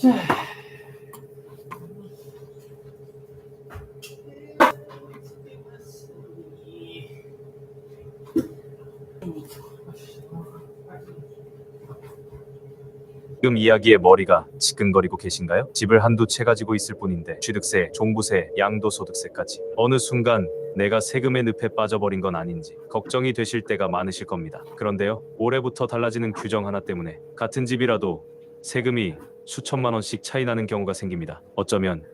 자. 지금 이야기에 머리가 지끈거리고 계신가요? 집을 한두 채 가지고 있을 뿐인데 취득세, 종부세, 양도소득세까지 어느 순간 내가 세금의 늪에 빠져버린 건 아닌지 걱정이 되실 때가 많으실 겁니다. 그런데요, 올해부터 달라지는 규정 하나 때문에 같은 집이라도 세금이 수천만 원씩 차이 나는 경우가 생깁니다. 어쩌면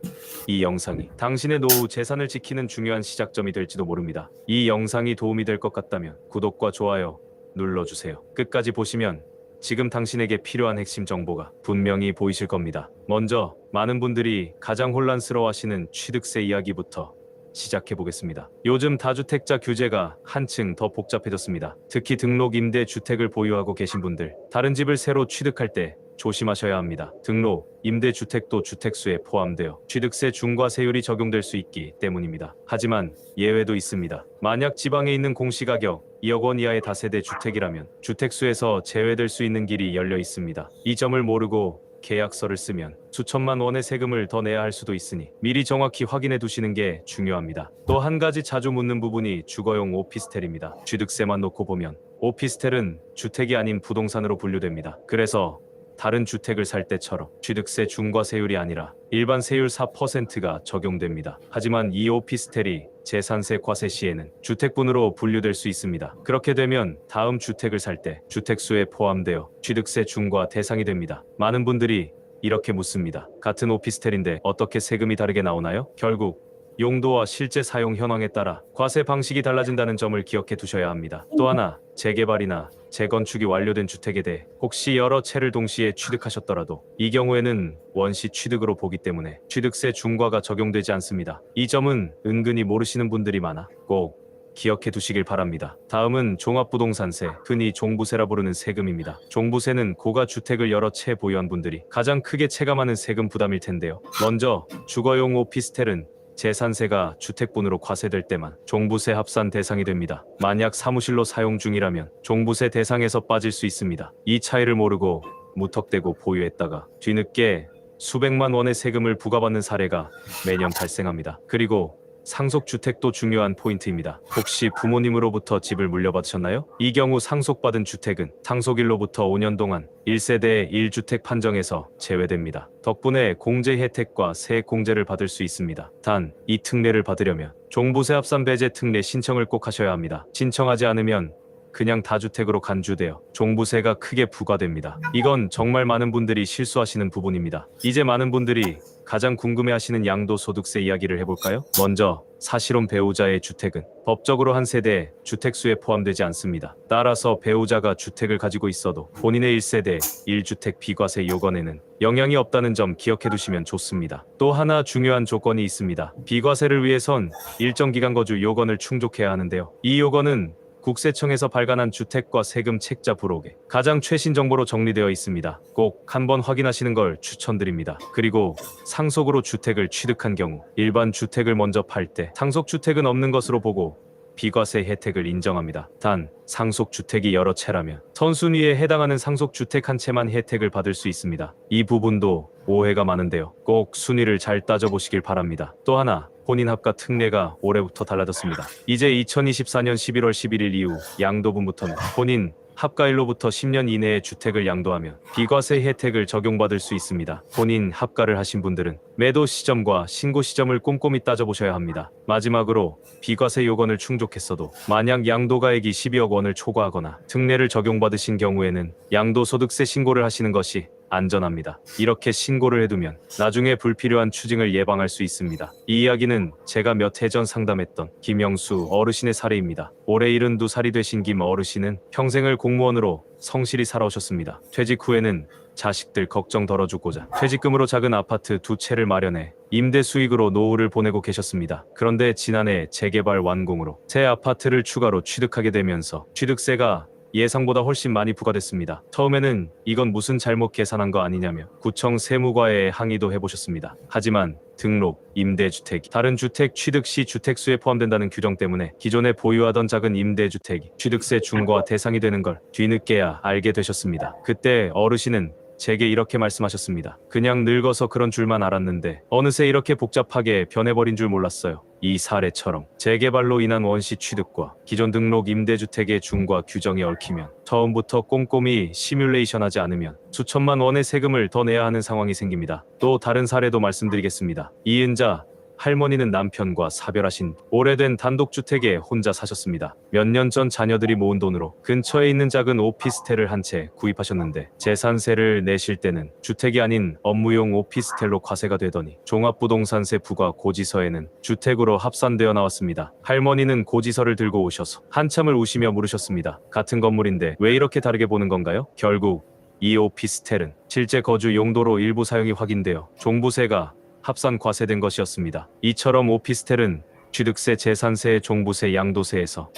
이 영상이 당신의 노후 재산을 지키는 중요한 시작점이 될지도 모릅니다. 이 영상이 도움이 될 것 같다면 구독과 좋아요 눌러주세요. 끝까지 보시면 지금 당신에게 필요한 핵심 정보가 분명히 보이실 겁니다. 먼저 많은 분들이 가장 혼란스러워 하시는 취득세 이야기부터 시작해 보겠습니다. 요즘 다주택자 규제가 한층 더 복잡해졌습니다. 특히 등록 임대 주택을 보유하고 계신 분들, 다른 집을 새로 취득할 때 조심하셔야 합니다. 등록 임대 주택도 주택수에 포함되어 취득세 중과세율이 적용될 수 있기 때문입니다. 하지만 예외도 있습니다. 만약 지방에 있는 공시가격 2억 원 이하의 다세대 주택이라면 주택수에서 제외될 수 있는 길이 열려 있습니다. 이 점을 모르고 계약서를 쓰면 수천만 원의 세금을 더 내야 할 수도 있으니 미리 정확히 확인해 두시는 게 중요합니다. 또 한 가지 자주 묻는 부분이 주거용 오피스텔입니다. 취득세만 놓고 보면 오피스텔은 주택이 아닌 부동산으로 분류됩니다. 그래서 다른 주택을 살 때처럼 취득세 중과세율이 아니라 일반 세율 4%가 적용됩니다. 하지만 이 오피스텔이 재산세 과세 시에는 주택분으로 분류될 수 있습니다. 그렇게 되면 다음 주택을 살 때 주택수에 포함되어 취득세 중과 대상이 됩니다. 많은 분들이 이렇게 묻습니다. 같은 오피스텔인데 어떻게 세금이 다르게 나오나요? 결국 용도와 실제 사용 현황에 따라 과세 방식이 달라진다는 점을 기억해 두셔야 합니다. 또 하나, 재개발이나 재건축이 완료된 주택에 대해 혹시 여러 채를 동시에 취득하셨더라도 이 경우에는 원시 취득으로 보기 때문에 취득세 중과가 적용되지 않습니다. 이 점은 은근히 모르시는 분들이 많아 꼭 기억해 두시길 바랍니다. 다음은 종합부동산세, 흔히 종부세라 부르는 세금입니다. 종부세는 고가 주택을 여러 채 보유한 분들이 가장 크게 체감하는 세금 부담일 텐데요. 먼저 주거용 오피스텔은 재산세가 주택분으로 과세될 때만 종부세 합산 대상이 됩니다. 만약 사무실로 사용 중이라면 종부세 대상에서 빠질 수 있습니다. 이 차이를 모르고 무턱대고 보유했다가 뒤늦게 수백만 원의 세금을 부과받는 사례가 매년 발생합니다. 그리고 상속주택도 중요한 포인트입니다. 혹시 부모님으로부터 집을 물려받으셨나요? 이 경우 상속받은 주택은 상속일로부터 5년 동안 1세대 1주택 판정에서 제외됩니다. 덕분에 공제 혜택과 세액 공제를 받을 수 있습니다. 단, 이 특례를 받으려면 종부세 합산 배제 특례 신청을 꼭 하셔야 합니다. 신청하지 않으면 그냥 다주택으로 간주되어 종부세가 크게 부과됩니다. 이건 정말 많은 분들이 실수하시는 부분입니다. 이제 많은 분들이 가장 궁금해하시는 양도소득세 이야기를 해볼까요? 먼저 사실혼 배우자의 주택은 법적으로 한 세대 주택수에 포함되지 않습니다. 따라서 배우자가 주택을 가지고 있어도 본인의 1세대 1주택 비과세 요건에는 영향이 없다는 점 기억해 두시면 좋습니다. 또 하나 중요한 조건이 있습니다. 비과세를 위해선 일정 기간 거주 요건을 충족해야 하는데요. 이 요건은 국세청에서 발간한 주택과 세금 책자 부록에 가장 최신 정보로 정리되어 있습니다. 꼭 한번 확인하시는 걸 추천드립니다. 그리고 상속으로 주택을 취득한 경우 일반 주택을 먼저 팔 때 상속 주택은 없는 것으로 보고 비과세 혜택을 인정합니다. 단 상속 주택이 여러 채라면 선순위에 해당하는 상속 주택 한 채만 혜택을 받을 수 있습니다. 이 부분도 오해가 많은데요. 꼭 순위를 잘 따져보시길 바랍니다. 또 하나 혼인 합가 특례가 올해부터 달라졌습니다. 이제 2024년 11월 11일 이후 양도분부터는 혼인 합가일로부터 10년 이내의 주택을 양도하면 비과세 혜택을 적용받을 수 있습니다. 본인 합가를 하신 분들은 매도 시점과 신고 시점을 꼼꼼히 따져보셔야 합니다. 마지막으로 비과세 요건을 충족했어도 만약 양도가액이 12억 원을 초과하거나 특례를 적용받으신 경우에는 양도소득세 신고를 하시는 것이 안전합니다. 이렇게 신고를 해두면 나중에 불필요한 추징을 예방할 수 있습니다. 이 이야기는 제가 몇 해 전 상담했던 김영수 어르신의 사례입니다. 올해 72살이 되신 김 어르신은 평생을 공무원으로 성실히 살아오셨습니다. 퇴직 후에는 자식들 걱정 덜어주고자 퇴직금으로 작은 아파트 두 채를 마련해 임대 수익으로 노후를 보내고 계셨습니다. 그런데 지난해 재개발 완공으로 새 아파트를 추가로 취득하게 되면서 취득세가 예상보다 훨씬 많이 부과됐습니다. 처음에는 이건 무슨 잘못 계산한 거 아니냐며 구청 세무과에 항의도 해보셨습니다. 하지만 등록, 임대주택이 다른 주택 취득 시 주택수에 포함된다는 규정 때문에 기존에 보유하던 작은 임대주택이 취득세 중과 대상이 되는 걸 뒤늦게야 알게 되셨습니다. 그때 어르신은 제게 이렇게 말씀하셨습니다. 그냥 늙어서 그런 줄만 알았는데 어느새 이렇게 복잡하게 변해버린 줄 몰랐어요. 이 사례처럼 재개발로 인한 원시 취득과 기존 등록 임대주택의 중과 규정이 얽히면 처음부터 꼼꼼히 시뮬레이션하지 않으면 수천만 원의 세금을 더 내야 하는 상황이 생깁니다. 또 다른 사례도 말씀드리겠습니다. 이은자 할머니는 남편과 사별하신 오래된 단독주택에 혼자 사셨습니다. 몇 년 전 자녀들이 모은 돈으로 근처에 있는 작은 오피스텔을 한 채 구입하셨는데 재산세를 내실 때는 주택이 아닌 업무용 오피스텔로 과세가 되더니 종합부동산세 부과 고지서에는 주택으로 합산되어 나왔습니다. 할머니는 고지서를 들고 오셔서 한참을 우시며 물으셨습니다. 같은 건물인데 왜 이렇게 다르게 보는 건가요? 결국 이 오피스텔은 실제 거주 용도로 일부 사용이 확인되어 종부세가 합산 과세된 것이었습니다. 이처럼 오피스텔은 취득세, 재산세, 종부세, 양도세에서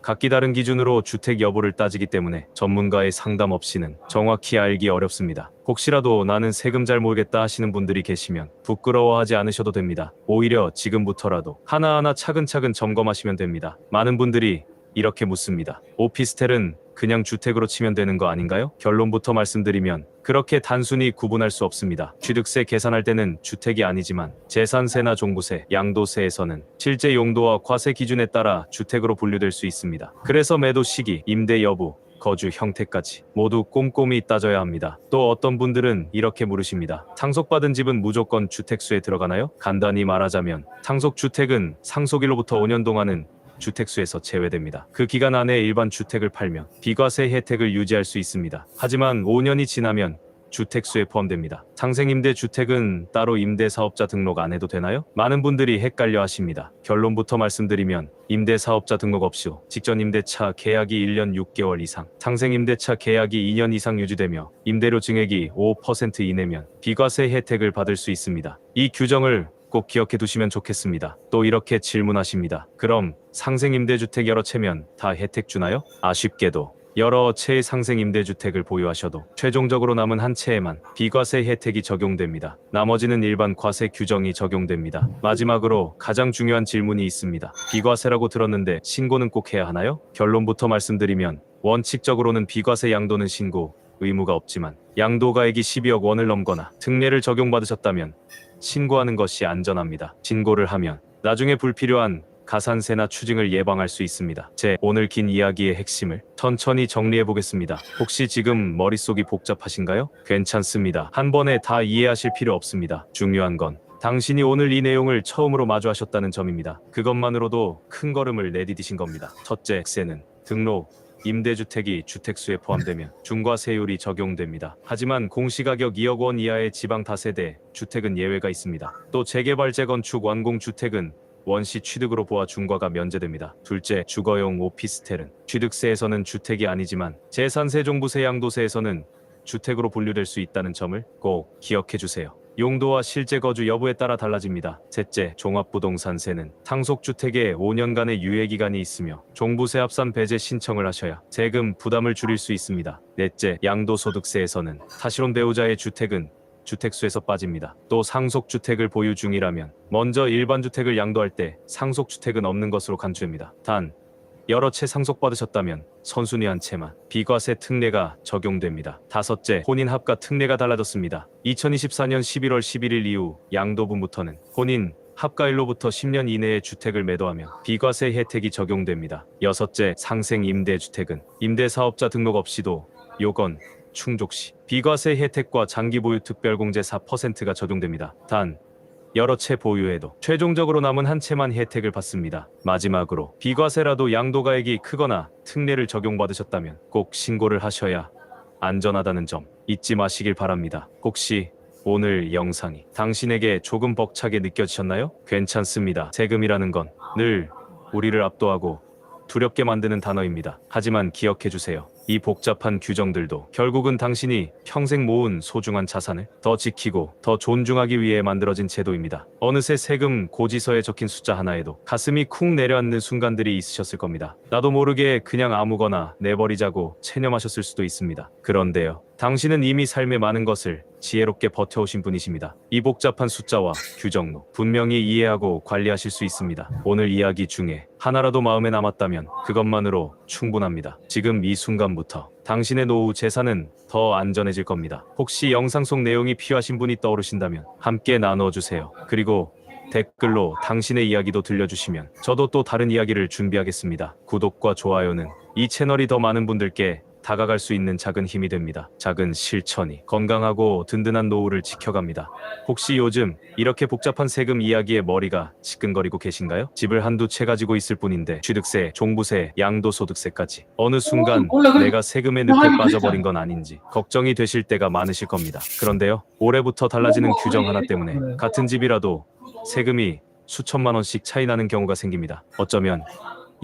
각기 다른 기준으로 주택 여부를 따지기 때문에 전문가의 상담 없이는 정확히 알기 어렵습니다. 혹시라도 나는 세금 잘 모르겠다 하시는 분들이 계시면 부끄러워하지 않으셔도 됩니다. 오히려 지금부터라도 하나하나 차근차근 점검하시면 됩니다. 많은 분들이 이렇게 묻습니다. 오피스텔은 그냥 주택으로 치면 되는 거 아닌가요? 결론부터 말씀드리면 그렇게 단순히 구분할 수 없습니다. 취득세 계산할 때는 주택이 아니지만 재산세나 종부세, 양도세에서는 실제 용도와 과세 기준에 따라 주택으로 분류될 수 있습니다. 그래서 매도 시기, 임대 여부, 거주 형태까지 모두 꼼꼼히 따져야 합니다. 또 어떤 분들은 이렇게 물으십니다. 상속받은 집은 무조건 주택수에 들어가나요? 간단히 말하자면 상속주택은 상속일로부터 5년 동안은 주택수에서 제외됩니다. 그 기간 안에 일반 주택을 팔면 비과세 혜택을 유지할 수 있습니다. 하지만 5년이 지나면 주택수에 포함됩니다. 상생임대 주택은 따로 임대사업자 등록 안 해도 되나요? 많은 분들이 헷갈려 하십니다. 결론부터 말씀드리면 임대사업자 등록 없이 직전 임대차 계약이 1년 6개월 이상, 상생임대차 계약이 2년 이상 유지되며 임대료 증액이 5% 이내면 비과세 혜택을 받을 수 있습니다. 이 규정을 꼭 기억해 두시면 좋겠습니다. 또 이렇게 질문하십니다. 그럼 상생임대주택 여러 채면 다 혜택 주나요? 아쉽게도 여러 채의 상생 임대주택을 보유하셔도 최종적으로 남은 한 채에만 비과세 혜택이 적용됩니다. 나머지는 일반 과세 규정이 적용됩니다. 마지막으로 가장 중요한 질문이 있습니다. 비과세라고 들었는데 신고는 꼭 해야 하나요? 결론부터 말씀드리면 원칙적으로는 비과세 양도는 신고 의무가 없지만 양도가액이 12억 원을 넘거나 특례를 적용받으셨다면 신고하는 것이 안전합니다. 신고를 하면 나중에 불필요한 가산세나 추징을 예방할 수 있습니다. 제 오늘 긴 이야기의 핵심을 천천히 정리해 보겠습니다. 혹시 지금 머릿속이 복잡하신가요? 괜찮습니다. 한 번에 다 이해하실 필요 없습니다. 중요한 건 당신이 오늘 이 내용을 처음으로 마주하셨다는 점입니다. 그것만으로도 큰 걸음을 내디디신 겁니다. 첫째, 세는 등록, 임대주택이 주택수에 포함되면 중과세율이 적용됩니다. 하지만 공시가격 2억 원 이하의 지방 다세대 주택은 예외가 있습니다. 또 재개발 재건축 완공 주택은 원시 취득으로 보아 중과가 면제됩니다. 둘째, 주거용 오피스텔은 취득세에서는 주택이 아니지만 재산세 종부세 양도세에서는 주택으로 분류될 수 있다는 점을 꼭 기억해 주세요. 용도와 실제 거주 여부에 따라 달라집니다. 셋째, 종합부동산세는 상속주택에 5년간의 유예기간이 있으며 종부세 합산 배제 신청을 하셔야 세금 부담을 줄일 수 있습니다. 넷째, 양도소득세에서는 사실혼 배우자의 주택은 주택수에서 빠집니다. 또 상속주택을 보유 중이라면 먼저 일반 주택을 양도할 때 상속주택은 없는 것으로 간주됩니다. 단 여러 채 상속받으셨다면 선순위 한 채만 비과세 특례가 적용됩니다. 다섯째, 혼인 합과 특례가 달라졌습니다. 2024년 11월 11일 이후 양도분부터는 혼인 합가일로부터 10년 이내의 주택을 매도하면 비과세 혜택이 적용됩니다. 여섯째, 상생 임대주택은 임대사업자 등록 없이도 요건 충족 시 비과세 혜택과 장기 보유 특별공제 4%가 적용됩니다. 단 여러 채 보유해도 최종적으로 남은 한 채만 혜택을 받습니다. 마지막으로 비과세라도 양도가액이 크거나 특례를 적용받으셨다면 꼭 신고를 하셔야 안전하다는 점 잊지 마시길 바랍니다. 혹시 오늘 영상이 당신에게 조금 벅차게 느껴지셨나요? 괜찮습니다. 세금이라는 건 늘 우리를 압도하고 두렵게 만드는 단어입니다. 하지만 기억해 주세요. 이 복잡한 규정들도 결국은 당신이 평생 모은 소중한 자산을 더 지키고 더 존중하기 위해 만들어진 제도입니다. 어느새 세금 고지서에 적힌 숫자 하나에도 가슴이 쿵 내려앉는 순간들이 있으셨을 겁니다. 나도 모르게 그냥 아무거나 내버리자고 체념하셨을 수도 있습니다. 그런데요. 당신은 이미 삶의 많은 것을 지혜롭게 버텨오신 분이십니다. 이 복잡한 숫자와 규정로 분명히 이해하고 관리하실 수 있습니다. 오늘 이야기 중에 하나라도 마음에 남았다면 그것만으로 충분합니다. 지금 이 순간부터 당신의 노후 재산은 더 안전해질 겁니다. 혹시 영상 속 내용이 필요하신 분이 떠오르신다면 함께 나눠주세요. 그리고 댓글로 당신의 이야기도 들려주시면 저도 또 다른 이야기를 준비하겠습니다. 구독과 좋아요는 이 채널이 더 많은 분들께 다가갈 수 있는 작은 힘이 됩니다. 작은 실천이 건강하고 든든한 노후를 지켜갑니다. 혹시 요즘 이렇게 복잡한 세금 이야기에 머리가 지끈거리고 계신가요? 집을 한두 채 가지고 있을 뿐인데 취득세, 종부세, 양도소득세까지 어느 순간 그래. 내가 세금의 뭐 늪에 하긴 빠져버린 건 아닌지 걱정이 되실 때가 많으실 겁니다. 그런데요, 올해부터 달라지는 뭐 규정 하나 때문에. 같은 집이라도 세금이 수천만 원씩 차이 나는 경우가 생깁니다. 어쩌면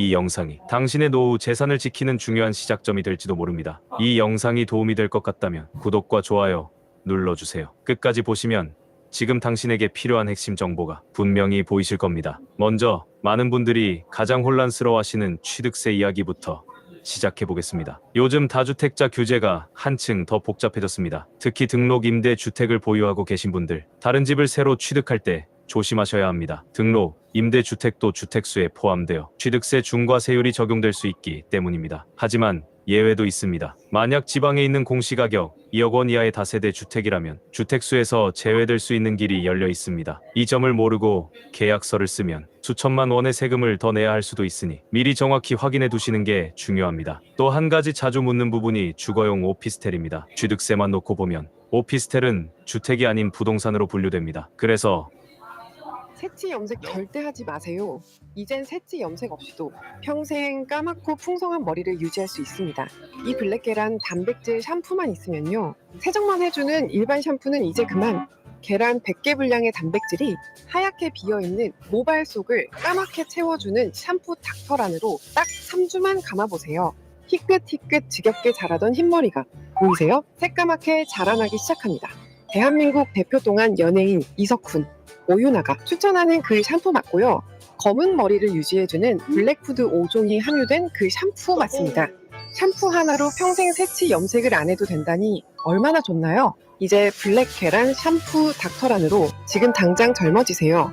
이 영상이 당신의 노후 재산을 지키는 중요한 시작점이 될지도 모릅니다. 이 영상이 도움이 될 것 같다면 구독과 좋아요 눌러주세요. 끝까지 보시면 지금 당신에게 필요한 핵심 정보가 분명히 보이실 겁니다. 먼저 많은 분들이 가장 혼란스러워하시는 취득세 이야기부터 시작해 보겠습니다. 요즘 다주택자 규제가 한층 더 복잡해졌습니다. 특히 등록 임대 주택을 보유하고 계신 분들, 다른 집을 새로 취득할 때 조심하셔야 합니다. 등록, 임대 주택도 주택수에 포함되어 취득세 중과세율이 적용될 수 있기 때문입니다. 하지만 예외도 있습니다. 만약 지방에 있는 공시가격 2억 원 이하의 다세대 주택이라면 주택수에서 제외될 수 있는 길이 열려 있습니다. 이 점을 모르고 계약서를 쓰면 수천만 원의 세금을 더 내야 할 수도 있으니 미리 정확히 확인해 두시는 게 중요합니다. 또 한 가지 자주 묻는 부분이 주거용 오피스텔입니다. 취득세만 놓고 보면 오피스텔은 주택이 아닌 부동산으로 분류됩니다. 그래서 새치 염색 절대 하지 마세요. 이젠 새치 염색 없이도 평생 까맣고 풍성한 머리를 유지할 수 있습니다. 이 블랙 계란 단백질 샴푸만 있으면요. 세정만 해주는 일반 샴푸는 이제 그만. 계란 100개 분량의 단백질이 하얗게 비어있는 모발 속을 까맣게 채워주는 샴푸 닥터란으로 딱 3주만 감아보세요. 희끗희끗 지겹게 자라던 흰머리가 보이세요? 새까맣게 자라나기 시작합니다. 대한민국 대표 동안 연예인 이석훈, 오유나가 추천하는 그 샴푸 맞고요. 검은 머리를 유지해주는 블랙푸드 5종이 함유된 그 샴푸 맞습니다. 샴푸 하나로 평생 새치 염색을 안 해도 된다니 얼마나 좋나요? 이제 블랙 계란 샴푸 닥터란으로 지금 당장 젊어지세요.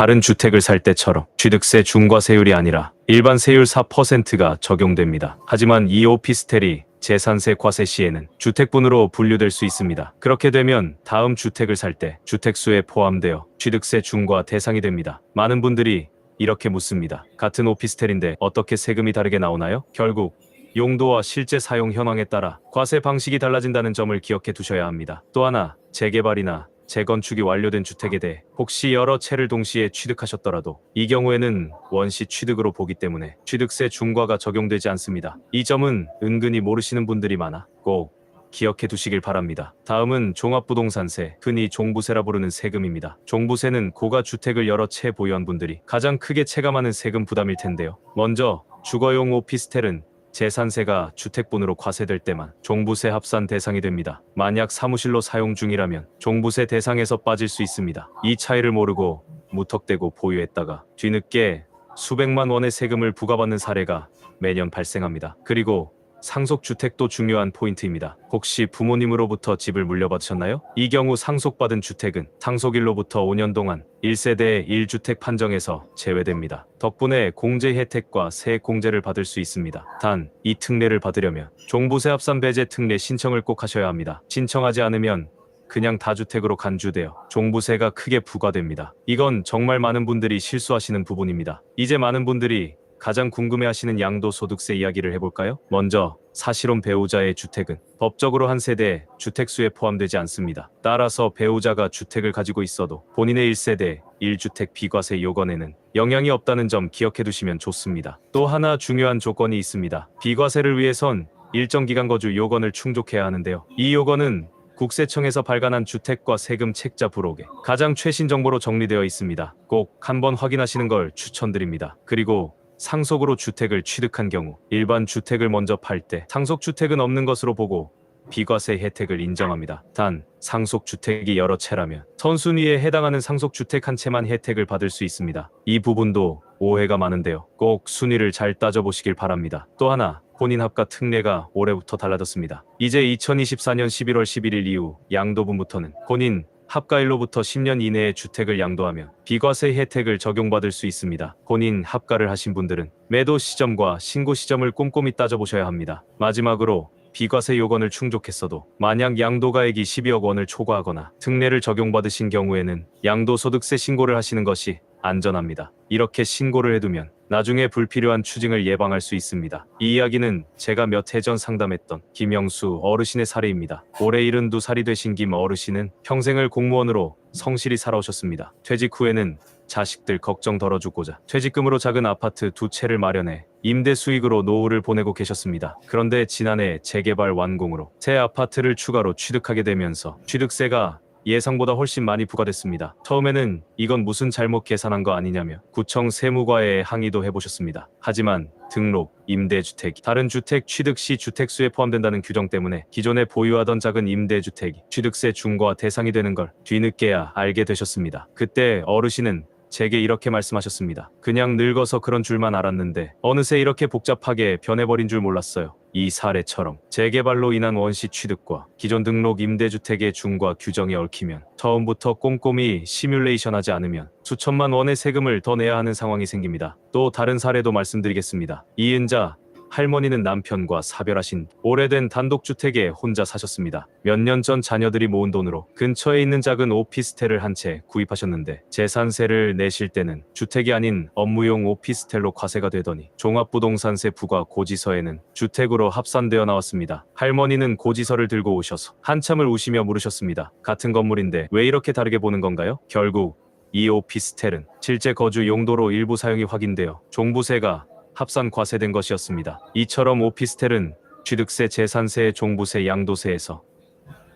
다른 주택을 살 때처럼 취득세 중과세율이 아니라 일반 세율 4%가 적용됩니다. 하지만 이 오피스텔이 재산세 과세 시에는 주택분으로 분류될 수 있습니다. 그렇게 되면 다음 주택을 살 때 주택수에 포함되어 취득세 중과 대상이 됩니다. 많은 분들이 이렇게 묻습니다. 같은 오피스텔인데 어떻게 세금이 다르게 나오나요? 결국 용도와 실제 사용 현황에 따라 과세 방식이 달라진다는 점을 기억해 두셔야 합니다. 또 하나 재개발이나 재건축이 완료된 주택에 대해 혹시 여러 채를 동시에 취득하셨더라도 이 경우에는 원시 취득으로 보기 때문에 취득세 중과가 적용되지 않습니다. 이 점은 은근히 모르시는 분들이 많아 꼭 기억해 두시길 바랍니다. 다음은 종합부동산세, 흔히 종부세라 부르는 세금입니다. 종부세는 고가 주택을 여러 채 보유한 분들이 가장 크게 체감하는 세금 부담일 텐데요. 먼저 주거용 오피스텔은 재산세가 주택분으로 과세될 때만 종부세 합산 대상이 됩니다. 만약 사무실로 사용 중이라면 종부세 대상에서 빠질 수 있습니다. 이 차이를 모르고 무턱대고 보유했다가 뒤늦게 수백만 원의 세금을 부과받는 사례가 매년 발생합니다. 그리고 상속주택도 중요한 포인트입니다. 혹시 부모님으로부터 집을 물려받으셨나요? 이 경우 상속받은 주택은 상속일로부터 5년 동안 1세대 1주택 판정에서 제외됩니다. 덕분에 공제 혜택과 세액 공제를 받을 수 있습니다. 단, 이 특례를 받으려면 종부세 합산 배제 특례 신청을 꼭 하셔야 합니다. 신청하지 않으면 그냥 다주택으로 간주되어 종부세가 크게 부과됩니다. 이건 정말 많은 분들이 실수하시는 부분입니다. 이제 많은 분들이 가장 궁금해하시는 양도소득세 이야기를 해볼까요? 먼저 사실혼 배우자의 주택은 법적으로 한 세대 주택수에 포함되지 않습니다. 따라서 배우자가 주택을 가지고 있어도 본인의 1세대 1주택 비과세 요건에는 영향이 없다는 점 기억해 두시면 좋습니다. 또 하나 중요한 조건이 있습니다. 비과세를 위해선 일정 기간 거주 요건을 충족해야 하는데요. 이 요건은 국세청에서 발간한 주택과 세금 책자 부록에 가장 최신 정보로 정리되어 있습니다. 꼭 한번 확인하시는 걸 추천드립니다. 그리고 상속으로 주택을 취득한 경우 일반 주택을 먼저 팔 때 상속 주택은 없는 것으로 보고 비과세 혜택을 인정합니다. 단 상속 주택이 여러 채라면 선순위에 해당하는 상속 주택 한 채만 혜택을 받을 수 있습니다. 이 부분도 오해가 많은데요. 꼭 순위를 잘 따져보시길 바랍니다. 또 하나 혼인 합과 특례가 올해부터 달라졌습니다. 이제 2024년 11월 11일 이후 양도분부터는 혼인 합가일로부터 10년 이내에 주택을 양도하면 비과세 혜택을 적용받을 수 있습니다. 본인 합가를 하신 분들은 매도 시점과 신고 시점을 꼼꼼히 따져보셔야 합니다. 마지막으로 비과세 요건을 충족했어도 만약 양도가액이 12억 원을 초과하거나 특례를 적용받으신 경우에는 양도소득세 신고를 하시는 것이 안전합니다. 이렇게 신고를 해두면 나중에 불필요한 추징을 예방할 수 있습니다. 이 이야기는 제가 몇 해 전 상담했던 김영수 어르신의 사례입니다. 올해 72살이 되신 김 어르신은 평생을 공무원으로 성실히 살아오셨습니다. 퇴직 후에는 자식들 걱정 덜어주고자 퇴직금으로 작은 아파트 두 채를 마련해 임대 수익으로 노후를 보내고 계셨습니다. 그런데 지난해 재개발 완공으로 새 아파트를 추가로 취득하게 되면서 취득세가 예상보다 훨씬 많이 부과됐습니다. 처음에는 이건 무슨 잘못 계산한 거 아니냐며 구청 세무과에 항의도 해보셨습니다. 하지만 등록, 임대주택이 다른 주택 취득 시 주택수에 포함된다는 규정 때문에 기존에 보유하던 작은 임대주택이 취득세 중과 대상이 되는 걸 뒤늦게야 알게 되셨습니다. 그때 어르신은 제게 이렇게 말씀하셨습니다. 그냥 늙어서 그런 줄만 알았는데 어느새 이렇게 복잡하게 변해버린 줄 몰랐어요. 이 사례처럼 재개발로 인한 원시 취득과 기존 등록 임대주택의 중과 규정이 얽히면 처음부터 꼼꼼히 시뮬레이션 하지 않으면 수천만 원의 세금을 더 내야 하는 상황이 생깁니다. 또 다른 사례도 말씀드리겠습니다. 이은자 할머니는 남편과 사별하신 오래된 단독주택에 혼자 사셨습니다. 몇 년 전 자녀들이 모은 돈으로 근처에 있는 작은 오피스텔을 한 채 구입하셨는데 재산세를 내실 때는 주택이 아닌 업무용 오피스텔로 과세가 되더니 종합부동산세 부과 고지서에는 주택으로 합산되어 나왔습니다. 할머니는 고지서를 들고 오셔서 한참을 우시며 물으셨습니다. 같은 건물인데 왜 이렇게 다르게 보는 건가요? 결국 이 오피스텔은 실제 거주 용도로 일부 사용이 확인되어 종부세가 합산 과세된 것이었습니다. 이처럼 오피스텔은 취득세, 재산세, 종부세, 양도세에서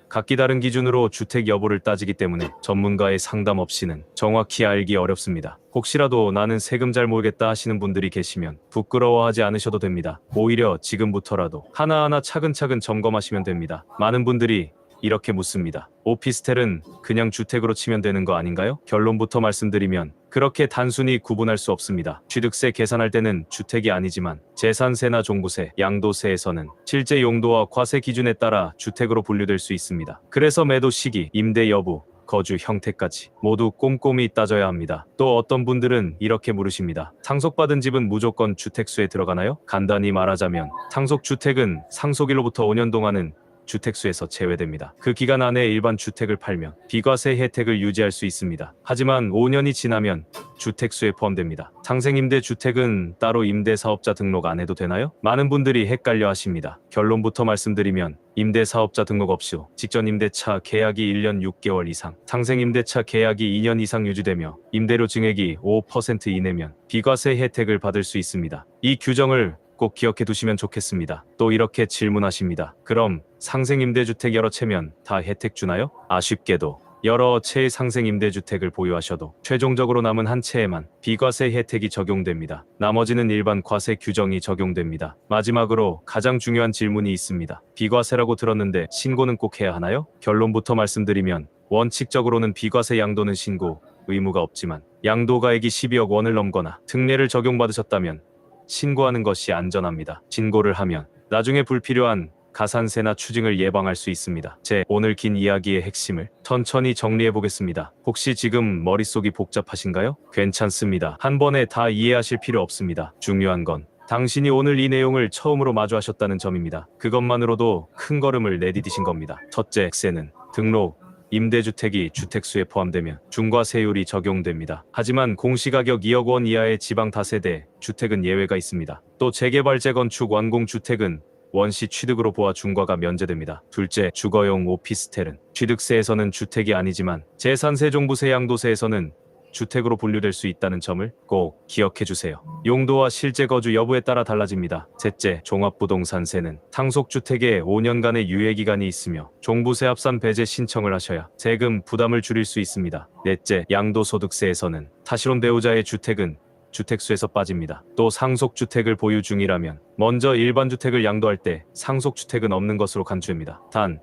각기 다른 기준으로 주택 여부를 따지기 때문에 전문가의 상담 없이는 정확히 알기 어렵습니다. 혹시라도 나는 세금 잘 모르겠다 하시는 분들이 계시면 부끄러워하지 않으셔도 됩니다. 오히려 지금부터라도 하나하나 차근차근 점검하시면 됩니다. 많은 분들이 이렇게 묻습니다. 오피스텔은 그냥 주택으로 치면 되는 거 아닌가요? 결론부터 말씀드리면 그렇게 단순히 구분할 수 없습니다. 취득세 계산할 때는 주택이 아니지만 재산세나 종부세, 양도세에서는 실제 용도와 과세 기준에 따라 주택으로 분류될 수 있습니다. 그래서 매도 시기, 임대 여부, 거주 형태까지 모두 꼼꼼히 따져야 합니다. 또 어떤 분들은 이렇게 물으십니다. 상속받은 집은 무조건 주택수에 들어가나요? 간단히 말하자면 상속주택은 상속일로부터 5년 동안은 주택수에서 제외됩니다. 그 기간 안에 일반 주택을 팔면 비과세 혜택을 유지할 수 있습니다. 하지만 5년이 지나면 주택수에 포함됩니다. 상생임대 주택은 따로 임대사업자 등록 안 해도 되나요? 많은 분들이 헷갈려 하십니다. 결론부터 말씀드리면 임대사업자 등록 없이 직전 임대차 계약이 1년 6개월 이상, 상생 임대차 계약이 2년 이상 유지되며 임대료 증액이 5% 이내면 비과세 혜택을 받을 수 있습니다. 이 규정을 꼭 기억해 두시면 좋겠습니다. 또 이렇게 질문하십니다. 그럼 상생임대주택 여러 채면 다 혜택 주나요? 아쉽게도 여러 채의 상생 임대주택을 보유하셔도 최종적으로 남은 한 채에만 비과세 혜택이 적용됩니다. 나머지는 일반 과세 규정이 적용됩니다. 마지막으로 가장 중요한 질문이 있습니다. 비과세라고 들었는데 신고는 꼭 해야 하나요? 결론부터 말씀드리면 원칙적으로는 비과세 양도는 신고 의무가 없지만 양도가액이 12억 원을 넘거나 특례를 적용받으셨다면 신고하는 것이 안전합니다. 신고를 하면 나중에 불필요한 가산세나 추징을 예방할 수 있습니다. 제 오늘 긴 이야기의 핵심을 천천히 정리해 보겠습니다. 혹시 지금 머릿속이 복잡하신가요? 괜찮습니다. 한 번에 다 이해하실 필요 없습니다. 중요한 건 당신이 오늘 이 내용을 처음으로 마주하셨다는 점입니다. 그것만으로도 큰 걸음을 내디디신 겁니다. 첫째, 세는 등록, 임대주택이 주택수에 포함되면 중과세율이 적용됩니다. 하지만 공시가격 2억 원 이하의 지방 다세대 주택은 예외가 있습니다. 또 재개발 재건축 완공 주택은 원시 취득으로 보아 중과가 면제됩니다. 둘째, 주거용 오피스텔은 취득세에서는 주택이 아니지만 재산세 종부세 양도세에서는 주택으로 분류될 수 있다는 점을 꼭 기억해 주세요. 용도와 실제 거주 여부에 따라 달라집니다. 셋째, 종합부동산세는 상속주택에 5년간의 유예기간이 있으며 종부세 합산 배제 신청을 하셔야 세금 부담을 줄일 수 있습니다. 넷째, 양도소득세에서는 사실혼 배우자의 주택은 주택수에서 빠집니다. 또 상속주택을 보유 중이라면 먼저 일반 주택을 양도할 때 상속주택은 없는 것으로 간주됩니다. 단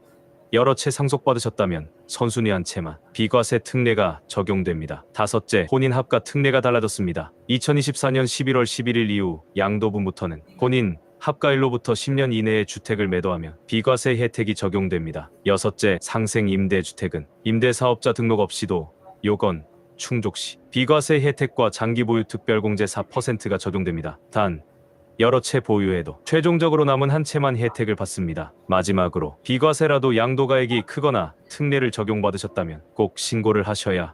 여러 채 상속받으셨다면 선순위 한 채만 비과세 특례가 적용됩니다. 다섯째, 혼인 합가 특례가 달라졌습니다. 2024년 11월 11일 이후 양도분부터는 혼인 합가일로부터 10년 이내에 주택을 매도하면 비과세 혜택이 적용됩니다. 여섯째, 상생 임대주택은 임대사업자 등록 없이도 요건 충족 시 비과세 혜택과 장기 보유 특별공제 4%가 적용됩니다. 단 여러 채 보유해도 최종적으로 남은 한 채만 혜택을 받습니다. 마지막으로 비과세라도 양도가액이 크거나 특례를 적용받으셨다면 꼭 신고를 하셔야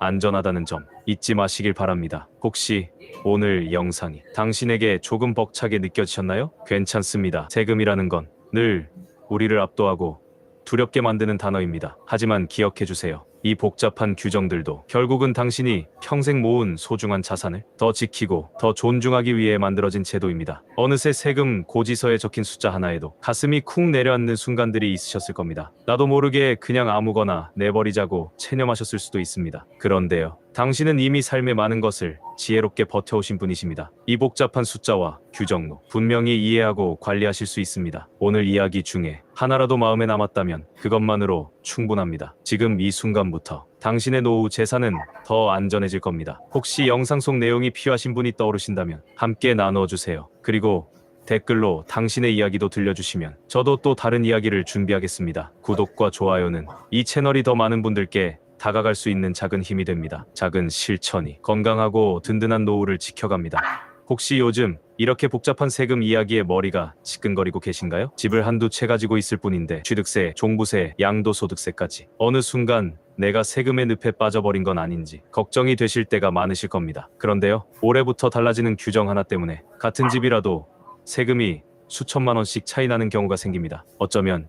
안전하다는 점 잊지 마시길 바랍니다. 혹시 오늘 영상이 당신에게 조금 벅차게 느껴지셨나요? 괜찮습니다. 세금이라는 건 늘 우리를 압도하고 두렵게 만드는 단어입니다. 하지만 기억해 주세요. 이 복잡한 규정들도 결국은 당신이 평생 모은 소중한 자산을 더 지키고 더 존중하기 위해 만들어진 제도입니다. 어느새 세금 고지서에 적힌 숫자 하나에도 가슴이 쿵 내려앉는 순간들이 있으셨을 겁니다. 나도 모르게 그냥 아무거나 내버리자고 체념하셨을 수도 있습니다. 그런데요. 당신은 이미 삶의 많은 것을 지혜롭게 버텨오신 분이십니다. 이 복잡한 숫자와 규정로 분명히 이해하고 관리하실 수 있습니다. 오늘 이야기 중에 하나라도 마음에 남았다면 그것만으로 충분합니다. 지금 이 순간부터 당신의 노후 재산은 더 안전해질 겁니다. 혹시 영상 속 내용이 필요하신 분이 떠오르신다면 함께 나누어 주세요. 그리고 댓글로 당신의 이야기도 들려주시면 저도 또 다른 이야기를 준비하겠습니다. 구독과 좋아요는 이 채널이 더 많은 분들께 다가갈 수 있는 작은 힘이 됩니다. 작은 실천이 건강하고 든든한 노후를 지켜갑니다. 혹시 요즘 이렇게 복잡한 세금 이야기에 머리가 지끈거리고 계신가요? 집을 한두 채 가지고 있을 뿐인데 취득세, 종부세, 양도소득세까지 어느 순간 내가 세금의 늪에 빠져버린 건 아닌지 걱정이 되실 때가 많으실 겁니다. 그런데요, 올해부터 달라지는 규정 하나 때문에 같은 집이라도 세금이 수천만 원씩 차이 나는 경우가 생깁니다. 어쩌면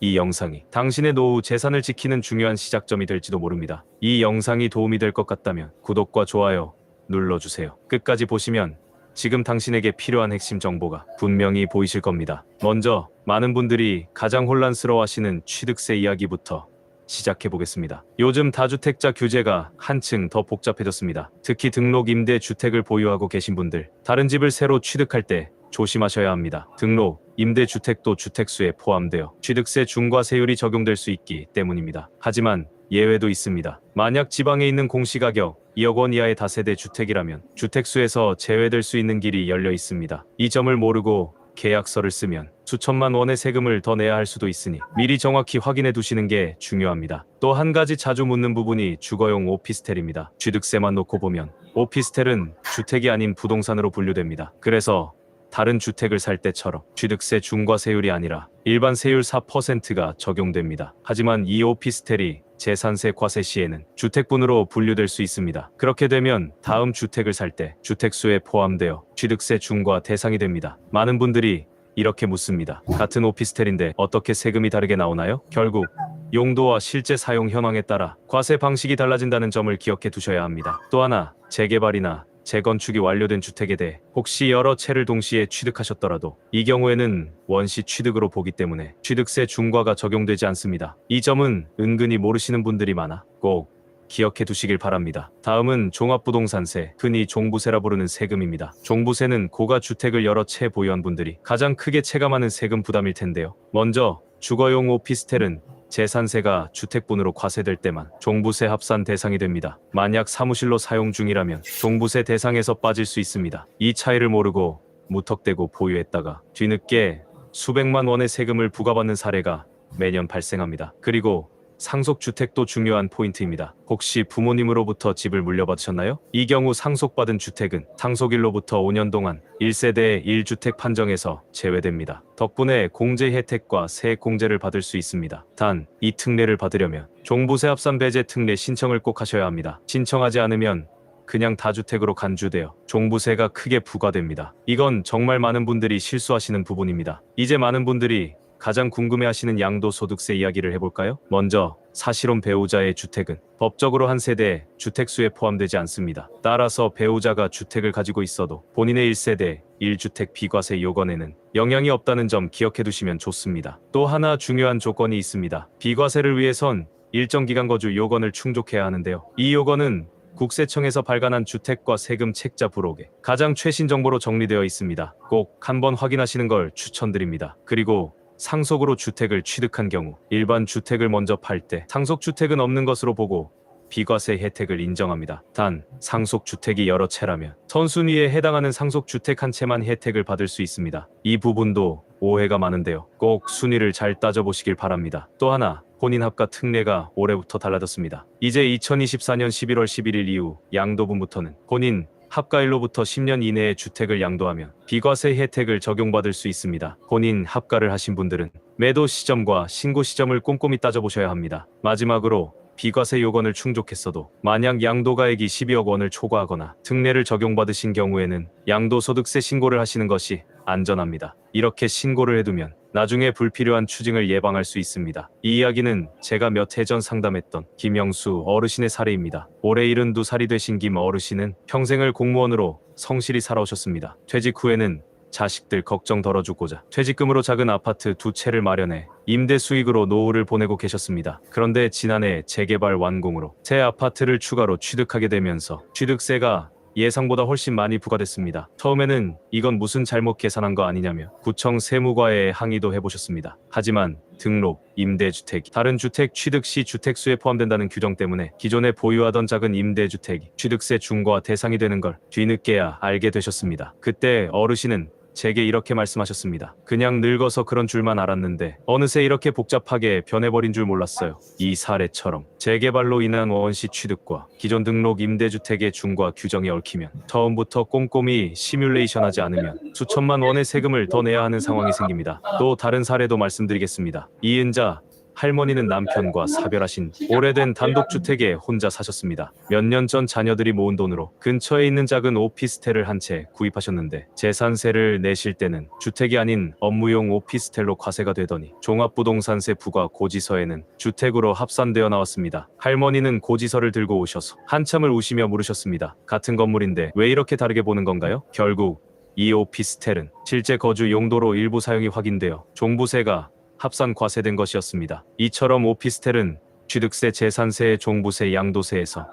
이 영상이 당신의 노후 재산을 지키는 중요한 시작점이 될지도 모릅니다. 이 영상이 도움이 될 것 같다면 구독과 좋아요 눌러주세요. 끝까지 보시면 지금 당신에게 필요한 핵심 정보가 분명히 보이실 겁니다. 먼저 많은 분들이 가장 혼란스러워하시는 취득세 이야기부터 시작해 보겠습니다. 요즘 다주택자 규제가 한층 더 복잡해졌습니다. 특히 등록 임대 주택을 보유하고 계신 분들, 다른 집을 새로 취득할 때 조심하셔야 합니다. 등록 임대 주택도 주택수에 포함되어 취득세 중과 세율이 적용될 수 있기 때문입니다. 하지만 예외도 있습니다. 만약 지방에 있는 공시가격 2억 원 이하의 다세대 주택이라면 주택수에서 제외될 수 있는 길이 열려 있습니다. 이 점을 모르고 계약서를 쓰면 수천만 원의 세금을 더 내야 할 수도 있으니 미리 정확히 확인해 두시는 게 중요합니다. 또 한 가지 자주 묻는 부분이 주거용 오피스텔입니다. 취득세만 놓고 보면 오피스텔은 주택이 아닌 부동산으로 분류됩니다. 그래서 다른 주택을 살 때처럼 취득세 중과세율이 아니라 일반 세율 4%가 적용됩니다. 하지만 이 오피스텔이 재산세 과세 시에는 주택분으로 분류될 수 있습니다. 그렇게 되면 다음 주택을 살 때 주택수에 포함되어 취득세 중과 대상이 됩니다. 많은 분들이 이렇게 묻습니다. 같은 오피스텔인데 어떻게 세금이 다르게 나오나요? 결국 용도와 실제 사용 현황에 따라 과세 방식이 달라진다는 점을 기억해 두셔야 합니다. 또 하나 재개발이나 재건축이 완료된 주택에 대해 혹시 여러 채를 동시에 취득하셨더라도 이 경우에는 원시 취득으로 보기 때문에 취득세 중과가 적용되지 않습니다. 이 점은 은근히 모르시는 분들이 많아 꼭 기억해 두시길 바랍니다. 다음은 종합부동산세, 흔히 종부세라 부르는 세금입니다. 종부세는 고가 주택을 여러 채 보유한 분들이 가장 크게 체감하는 세금 부담일 텐데요. 먼저 주거용 오피스텔은 재산세가 주택분으로 과세될 때만 종부세 합산 대상이 됩니다. 만약 사무실로 사용 중이라면 종부세 대상에서 빠질 수 있습니다. 이 차이를 모르고 무턱대고 보유했다가 뒤늦게 수백만 원의 세금을 부과받는 사례가 매년 발생합니다. 그리고 상속주택도 중요한 포인트입니다. 혹시 부모님으로부터 집을 물려받으셨나요? 이 경우 상속받은 주택은 상속일로부터 5년 동안 1세대 1주택 판정에서 제외됩니다. 덕분에 공제 혜택과 세액 공제를 받을 수 있습니다. 단, 이 특례를 받으려면 종부세 합산 배제 특례 신청을 꼭 하셔야 합니다. 신청하지 않으면 그냥 다주택으로 간주되어 종부세가 크게 부과됩니다. 이건 정말 많은 분들이 실수하시는 부분입니다. 이제 많은 분들이 가장 궁금해하시는 양도소득세 이야기를 해볼까요? 먼저 사실혼 배우자의 주택은 법적으로 한 세대 주택수에 포함되지 않습니다. 따라서 배우자가 주택을 가지고 있어도 본인의 1세대 1주택 비과세 요건에는 영향이 없다는 점 기억해 두시면 좋습니다. 또 하나 중요한 조건이 있습니다. 비과세를 위해선 일정 기간 거주 요건을 충족해야 하는데요. 이 요건은 국세청에서 발간한 주택과 세금 책자 부록에 가장 최신 정보로 정리되어 있습니다. 꼭 한번 확인하시는 걸 추천드립니다. 그리고 상속으로 주택을 취득한 경우 일반 주택을 먼저 팔 때 상속주택은 없는 것으로 보고 비과세 혜택을 인정합니다. 단 상속 주택이 여러 채라면 선순위에 해당하는 상속 주택 한 채만 혜택을 받을 수 있습니다. 이 부분도 오해가 많은데요. 꼭 순위를 잘 따져보시길 바랍니다. 또 하나 혼인 합가 특례가 올해부터 달라졌습니다. 이제 2024년 11월 11일 이후 양도분부터는 혼인 합가일로부터 10년 이내에 주택을 양도하면 비과세 혜택을 적용받을 수 있습니다. 혼인 합가를 하신 분들은 매도 시점과 신고 시점을 꼼꼼히 따져보셔야 합니다. 마지막으로 비과세 요건을 충족했어도 만약 양도가액이 12억 원을 초과하거나 특례를 적용받으신 경우에는 양도소득세 신고를 하시는 것이 안전합니다. 이렇게 신고를 해두면 나중에 불필요한 추징을 예방할 수 있습니다. 이 이야기는 제가 몇 해 전 상담했던 김영수 어르신의 사례입니다. 올해 72살이 되신 김 어르신은 평생을 공무원으로 성실히 살아오셨습니다. 퇴직 후에는 자식들 걱정 덜어주고자 퇴직금으로 작은 아파트 두 채를 마련해 임대 수익으로 노후를 보내고 계셨습니다. 그런데 지난해 재개발 완공으로 새 아파트를 추가로 취득하게 되면서 취득세가 예상보다 훨씬 많이 부과됐습니다. 처음에는 이건 무슨 잘못 계산한 거 아니냐며 구청 세무과에 항의도 해보셨습니다. 하지만 등록, 임대주택이 다른 주택 취득 시 주택수에 포함된다는 규정 때문에 기존에 보유하던 작은 임대주택이 취득세 중과 대상이 되는 걸 뒤늦게야 알게 되셨습니다. 그때 어르신은 제게 이렇게 말씀하셨습니다. 그냥 늙어서 그런 줄만 알았는데 어느새 이렇게 복잡하게 변해버린 줄 몰랐어요. 이 사례처럼 재개발로 인한 원시 취득과 기존 등록 임대주택의 중과 규정이 얽히면 처음부터 꼼꼼히 시뮬레이션하지 않으면 수천만 원의 세금을 더 내야 하는 상황이 생깁니다. 또 다른 사례도 말씀드리겠습니다. 이은자 할머니는 남편과 사별하신 오래된 단독주택에 혼자 사셨습니다. 몇 년 전 자녀들이 모은 돈으로 근처에 있는 작은 오피스텔을 한 채 구입하셨는데 재산세를 내실 때는 주택이 아닌 업무용 오피스텔로 과세가 되더니 종합부동산세 부과 고지서에는 주택으로 합산되어 나왔습니다. 할머니는 고지서를 들고 오셔서 한참을 우시며 물으셨습니다. 같은 건물인데 왜 이렇게 다르게 보는 건가요? 결국 이 오피스텔은 실제 거주 용도로 일부 사용이 확인되어 종부세가 합산 과세된 것이었습니다. 이처럼 오피스텔은 취득세, 재산세, 종부세, 양도세에서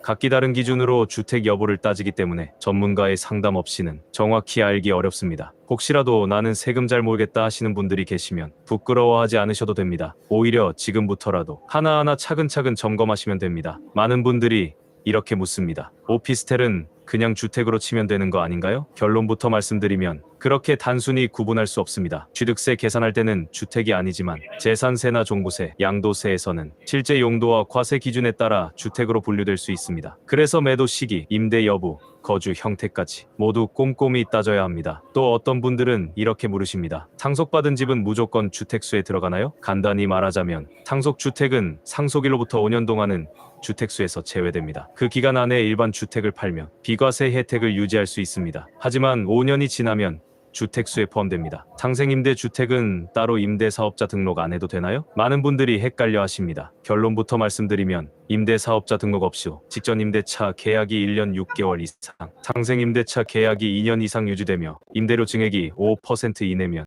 각기 다른 기준으로 주택 여부를 따지기 때문에 전문가의 상담 없이는 정확히 알기 어렵습니다. 혹시라도 나는 세금 잘 모르겠다 하시는 분들이 계시면 부끄러워하지 않으셔도 됩니다. 오히려 지금부터라도 하나하나 차근차근 점검하시면 됩니다. 많은 분들이 이렇게 묻습니다. 오피스텔은 그냥 주택으로 치면 되는 거 아닌가요? 결론부터 말씀드리면 그렇게 단순히 구분할 수 없습니다. 취득세 계산할 때는 주택이 아니지만 재산세나 종부세, 양도세에서는 실제 용도와 과세 기준에 따라 주택으로 분류될 수 있습니다. 그래서 매도 시기, 임대 여부, 거주 형태까지 모두 꼼꼼히 따져야 합니다. 또 어떤 분들은 이렇게 물으십니다. 상속받은 집은 무조건 주택수에 들어가나요? 간단히 말하자면 상속주택은 상속일로부터 5년 동안은 주택수에서 제외됩니다. 그 기간 안에 일반 주택을 팔면 비과세 혜택을 유지할 수 있습니다. 하지만 5년이 지나면 주택수에 포함됩니다. 상생임대 주택은 따로 임대사업자 등록 안 해도 되나요? 많은 분들이 헷갈려 하십니다. 결론부터 말씀드리면 임대사업자 등록 없이 직전 임대차 계약이 1년 6개월 이상, 상생 임대차 계약이 2년 이상 유지되며 임대료 증액이 5% 이내면